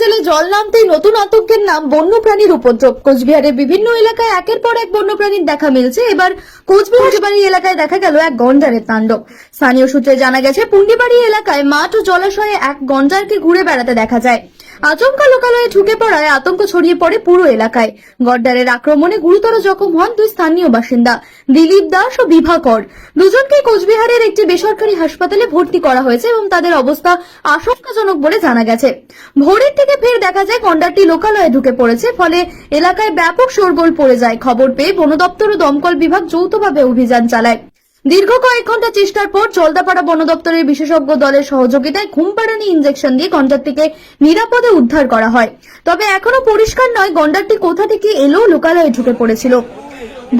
জেলে জল নামতেই নতুন আতঙ্কের নাম বন্যপ্রাণীর উপদ্রব। কোচবিহারের বিভিন্ন এলাকায় একের পর এক বন্যপ্রাণীর দেখা মিলছে। এবার কোচবিহারি এলাকায় দেখা গেল এক গন্ডারের তাণ্ডব। স্থানীয় সূত্রে জানা গেছে, পুন্ডিবাড়ি এলাকায় মাঠ ও জলাশয়ে এক গন্ডারকে ঘুরে বেড়াতে দেখা যায়। আচমকা লোকালয়ে ঢুকে পড়ায় আতঙ্ক ছড়িয়ে পড়ে পুরো এলাকায়। গড্ডারের আক্রমণে গুরুতর জখম হন দুই স্থানীয় বাসিন্দা, দিলীপ দাস ও বিভাকর দুজনকে কোচবিহারের একটি বেসরকারি হাসপাতালে ভর্তি করা হয়েছে এবং তাদের অবস্থা আশঙ্কাজনক বলে জানা গেছে। ভোরের থেকে ফের দেখা যায় গন্ডারটি লোকালয়ে ঢুকে পড়েছে, ফলে এলাকায় ব্যাপক শোরগোল পড়ে যায়। খবর পেয়ে বন দপ্তর ও দমকল বিভাগ যৌথভাবে অভিযান চালায়। দীর্ঘ কয়েক ঘণ্টা চেষ্টার পর জলদাপাড়া বন দপ্তরের বিশেষজ্ঞ দলের সহযোগিতায় ঘুমপাড়ানি ইঞ্জেকশন দিয়ে গন্ডারটিকে নিরাপদে উদ্ধার করা হয়। তবে এখনও পরিষ্কার নয় গন্ডারটি কোথা থেকে এলো, লোকালয়ে ঢুকে পড়েছিল।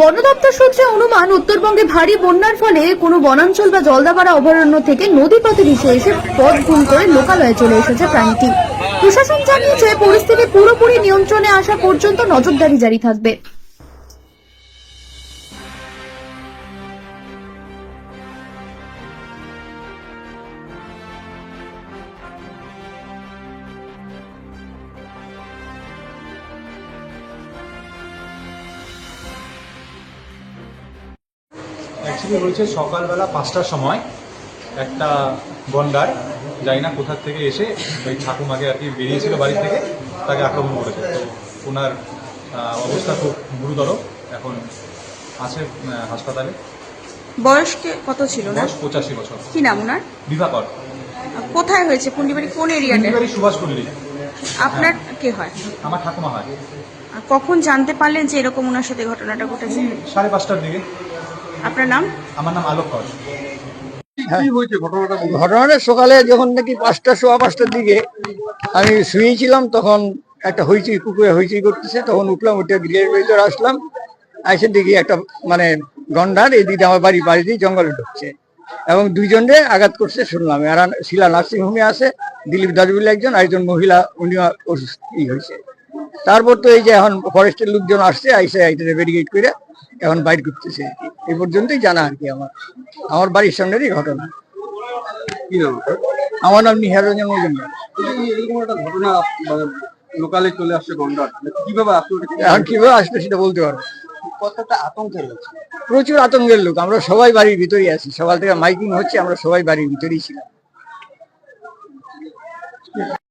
বন দপ্তর সূত্রে অনুমান, উত্তরবঙ্গে ভারী বন্যার ফলে কোনো বনাঞ্চল বা জলদাপাড়া অভয়ারণ্য থেকে নদী পথে ভেসে এসে পথ ভুল করে লোকালয়ে চলে এসেছে প্রাণীটি। প্রশাসন জানিয়েছে, পরিস্থিতি পুরোপুরি নিয়ন্ত্রণে আসা পর্যন্ত নজরদারি জারি থাকবে। অ্যাকচুয়ালি হয়েছে সকালবেলা পাঁচটার সময় একটা গন্ডার জানি না কোথার থেকে এসে ওই ঠাকুমাকে আর কি বেরিয়েছিল বাড়ি থেকে তাকে আক্রমণ করেছে। তো ওনার অবস্থা খুব গুরুতর এখন আছে হাসপাতালে। বয়স কত ছিল না বয়স পঁচাশি বছর। কি নাম ওনার? বিভাকর। কোথায় হয়েছে? পুন্ডিবাড়ি কোন এরিয়াতে? পূর্ণিবাড়ি সুভাষ পল্লী আপনার কে হয়? আমার ঠাকুমা হয়। কখন জানতে পারলেন যে এরকম ওনার সাথে ঘটনাটা ঘটেছে? সাড়ে পাঁচটার দিকে। আপনার নাম? আমার নাম আলোক কর ঘটনাটা সকালে যখন নাকি পাঁচটা সোয়া পাঁচটার দিকে আমি শুয়েছিলাম তখন একটা হইচই কুকুরে হইচই করতেছে তখন উঠলাম উঠে গ্রিলের ভিতরে আসলাম। আইসে দেখি একটা মানে গন্ডার এদিকে আমার বাড়ি বাড়ি দিয়ে জঙ্গলে ঢুকছে। এবং দুইজনে আঘাত করছে শুনলাম। এরা শিলা নার্সিং হোমে আছে দিলীপ দাস বলে একজন আর একজন মহিলা উনি অসুস্থ ই হয়েছে। তারপর তো এই যে এখন ফরেস্টের লোকজন আসছে আইসে আইটারে ব্যারিকেড করে এখন বাইর করতেছে এই পর্যন্তই জানা আর কি আমার। আমার বাড়ির সামনেরই ঘটনা। কি নাম আমার নাম নিহার রঞ্জন মজুমদার। এরকম একটা ঘটনা মানে লোকালে চলে আসছে গন্ডার। মানে কীভাবে আসলো এখন কীভাবে আসবে সেটা বলতে পারব। কতটা আতঙ্কের প্রচুর আতঙ্কের লোক। আমরা সবাই বাড়ির ভিতরেই আছি। সকাল থেকে মাইকিং হচ্ছে আমরা সবাই বাড়ির ভিতরেই ছিলাম।